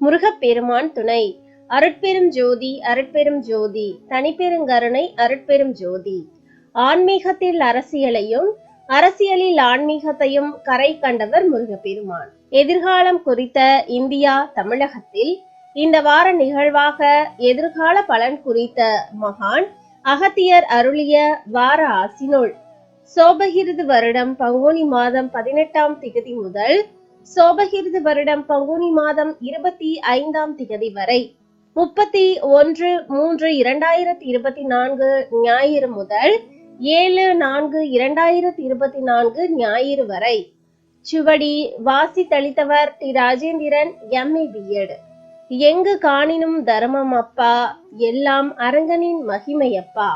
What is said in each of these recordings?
முருகப்பெருமான் துணை. அருட்பெரும் ஜோதி அருட்பெரும் ஜோதி. தனிப்பெருங்கருணை அருட்பெரும் ஜோதி. ஆன்மீகத்தில் அரசியலையும் அரசியலில் ஆன்மீகத்தையும் கரை கண்டவர் முருகப்பெருமான். எதிர்காலம் குறித்த இந்தியா தமிழகத்தில் இந்த வார நிகழ்வாக எதிர்கால பலன் குறித்த மகான் அகத்தியர் அருளிய வார ஆசினுள். சோபகிருது வருடம் பங்குனி மாதம் பதினெட்டாம் திகதி முதல் சோபகிருது வருடம் பங்குனி மாதம் இருபத்தி ஐந்தாம் திகதி வரை முப்பத்தி ஒன்று மூன்று இரண்டாயிரத்தி இருபத்தி நான்கு ஞாயிறு முதல் ஏழு நான்கு இரண்டாயிரத்தி இருபத்தி நான்கு ஞாயிறு வரை. சுவடி வாசி தளித்தவர் T. Rajendran M A B Ed எங்கு காணினும் தர்மம் அப்பா எல்லாம் அரங்கனின் மகிமையப்பா.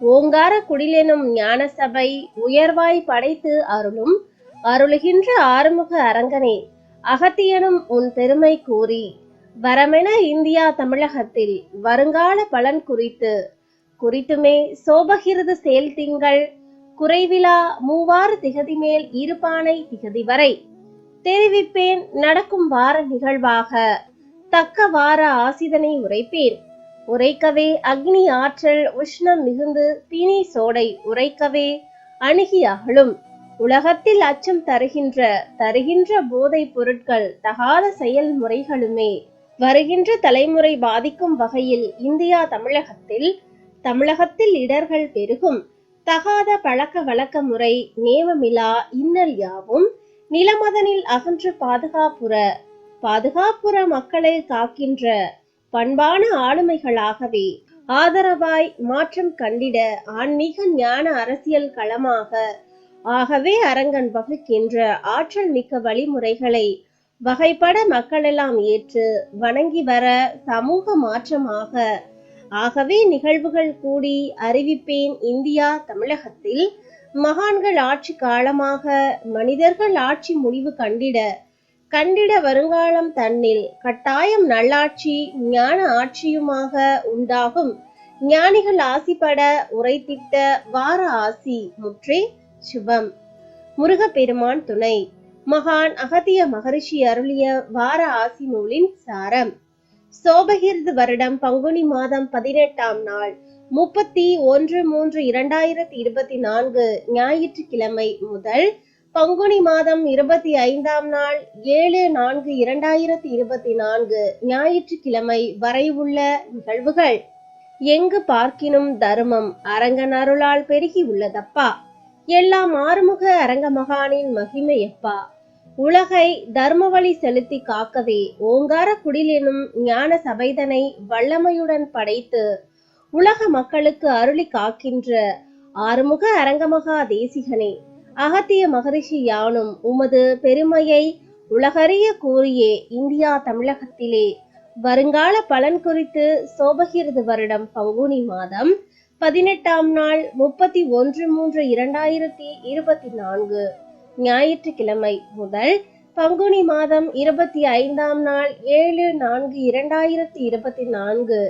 ஓங்கார குடிலெனும் ஞான சபை உயர்வாய் படைத்து அருளும் அருளுகின்ற ஆறுமுக அரங்கனே அகத்தியனும் உன் பெருமை கூறி வரமென இந்தியா தமிழகத்தில் வருங்கால பலன் குறித்து குறித்துமே சோபகிருது செயல் திங்கள் குறைவிலா மூவாறு திகதி மேல் இருபானை திகதி வரை தெரிவிப்பேன் நடக்கும் வார நிகழ்வாக தக்க வார ஆசிதனை உரைப்பேன் உரைக்கவே அக்னி ஆற்றல் உஷ்ணம் மிகுந்து பிணி சோடை உரைக்கவே அணுகி அகழும் உலகத்தில் அச்சம் தருகின்ற தருகின்ற போதைப் பொருட்கள் தகாத செயல்முறைகளுமே வருகின்ற தலைமுறை பாதிக்கும் வகையில் இந்தியா தமிழகத்தில் தமிழகத்தில் இடர்கள் பெருகும். தகாத பழக்க வழக்க முறை நேமமிலா இன்னல் யாவும் நிலமதனில் அகன்று பாதுகாப்புற பாதுகாப்புற மக்களை காக்கின்ற பண்பான ஆளுமைகளாகவே ஆதரவாய் மாற்றம் கண்டிட ஆன்மீக ஞான அரசியல் களமாக ஆகவே அரங்கன் வகுக்கின்ற ஆற்றல் மிக்க வழிமுறைகளை வகைப்பட மக்களெல்லாம் ஏற்று வணங்கி வர சமூக மாற்றமாக ஆகவே நிகழ்வுகள் கூடி அறிவிப்பேன் இந்தியா தமிழகத்தில். மகான்கள் ஆட்சி காலமாக மனிதர்கள் ஆட்சி முடிவு கண்டிட கண்டிட வருங்காலம் தன்னில் கட்டாயம் நல்லாட்சி ஞான ஆட்சியுமாக உண்டாகும். ஞானிகள் ஆசிப்பட உரைத்திட்ட வார ஆசி முற்றே சுபம் முருகப்பெருமான் துணை. மகான் அகத்திய மகரிஷி அருளிய வார ஆசி நூலின் சாரம். சோபகிருது வருடம் பங்குனி மாதம் பதினெட்டாம் நாள் முப்பத்தி ஒன்று மூன்று இரண்டாயிரத்தி இருபத்தி நான்கு ஞாயிற்றுக்கிழமை முதல் பங்குனி மாதம் இருபத்தி ஐந்தாம் நாள் ஏழு நான்கு இரண்டாயிரத்தி இருபத்தி நான்கு ஞாயிற்றுக்கிழமை வரை உள்ள நிகழ்வுகள். எங்கு பார்க்கினும் தர்மம் அரங்கன் அருளால் பெருகி உள்ளதப்பா? எல்லாம் ஆறுமுக அரங்க மகானின் மகிமையப்பா. உலகை தர்ம வழி செலுத்தி காக்கவே ஓங்கார குடிலினும் ஞான சபைதனை வல்லமையுடன் படைத்து உலக மக்களுக்கு அருளி காக்கின்ற ஆறுமுக அரங்கமகா தேசிகனே. அகத்திய மகரிஷி யானும் உமது பெருமையை உலகறிய கூறியே இந்தியா தமிழகத்திலே. வருங்கால பலன் குறித்து சோபகிருது வருடம் பங்குனி மாதம் பதினெட்டாம் நாள் முப்பத்தி ஒன்று மூன்று இரண்டாயிரத்தி இருபத்தி நான்கு ஞாயிற்றுக்கிழமை முதல் பங்குனி மாதம் இருபத்தி ஐந்தாம் நாள் ஏழு நான்கு இரண்டாயிரத்தி இருபத்தி நான்கு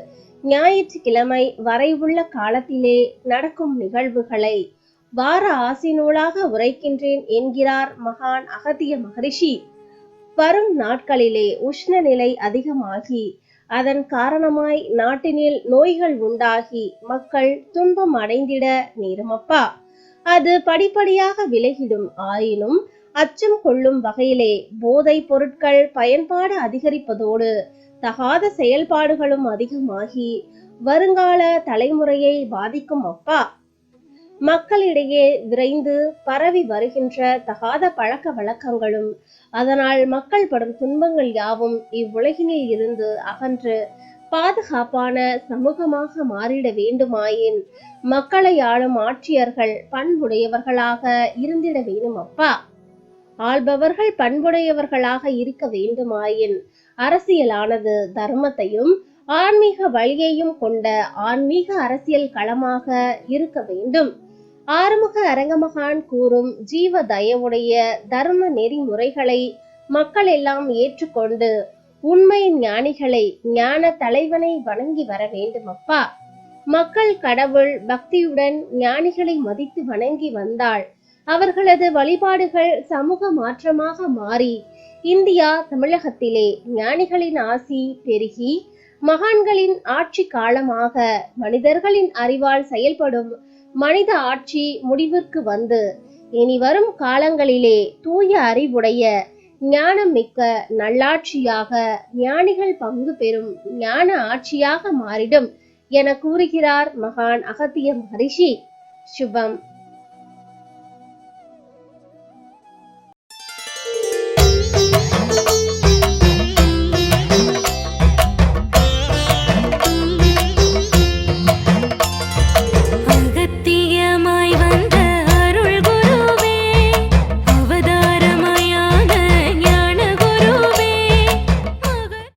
ஞாயிற்றுக்கிழமை வரை உள்ள காலத்திலே நடக்கும் நிகழ்வுகளை வார ஆசி நூலாக உரைக்கின்றேன் என்கிறார் மகான் அகத்திய மகரிஷி. வரும் நாட்களிலே உஷ்ண நிலை அதிகமாகி அதன் காரணமாய் நாட்டினில் நோய்கள் உண்டாகி மக்கள் துன்பம் அடைந்திட நேருமப்பா. அது படிப்படியாக விலகிடும் ஆயினும் அச்சம் கொள்ளும் வகையிலே போதைப் பொருட்கள் பயன்பாடு அதிகரிப்பதோடு தகாத செயல்பாடுகளும் அதிகமாகி வருங்கால தலைமுறையை பாதிக்கும் அப்பா. மக்களிடையே விரைந்து பரவி வருகின்ற தகாத பழக்க வழக்கங்களும் அதனால் மக்கள் படும் துன்பங்கள் யாவும் இவ்வுலகினில் இருந்து அகன்று பாதுகாப்பான சமூகமாக மாறிட வேண்டுமாயின் மக்களை ஆளும் ஆட்சியர்கள் பண்புடையவர்களாக இருந்திட வேண்டும் அப்பா ஆள்பவர்கள் பண்புடையவர்களாக இருக்க வேண்டுமாயின் அரசியலானது தர்மத்தையும் ஆன்மீக வழியையும் கொண்ட ஆன்மீக அரசியல் களமாக இருக்க வேண்டும். ஆறுமுக அரங்கமகான் கூறும் ஜீவ தயவுடைய தர்ம நெறிமுறைகளை மக்கள் எல்லாம் ஏற்றுக்கொண்டு உண்மை ஞானிகளை ஞான தலைவனை வணங்கி வர வேண்டும் அப்பா மக்கள் கடவுள் பக்தியுடன் ஞானிகளை மதித்து வணங்கி வந்தால் அவர்களது வழிபாடுகள் சமூக மாற்றமாக மாறி இந்தியா தமிழகத்திலே ஞானிகளின் ஆசி பெருகி மகான்களின் ஆட்சி காலமாக மனிதர்களின் அறிவால் செயல்படும் மனித ஆட்சி முடிவிற்கு வந்து இனி வரும் காலங்களிலே தூய அறிவுடைய ஞானம் மிக்க நல்லாட்சியாக ஞானிகள் பங்கு பெறும் ஞான ஆட்சியாக மாறிடும் என கூறுகிறார் மகான் அகத்திய மகரிஷி. சுபம்.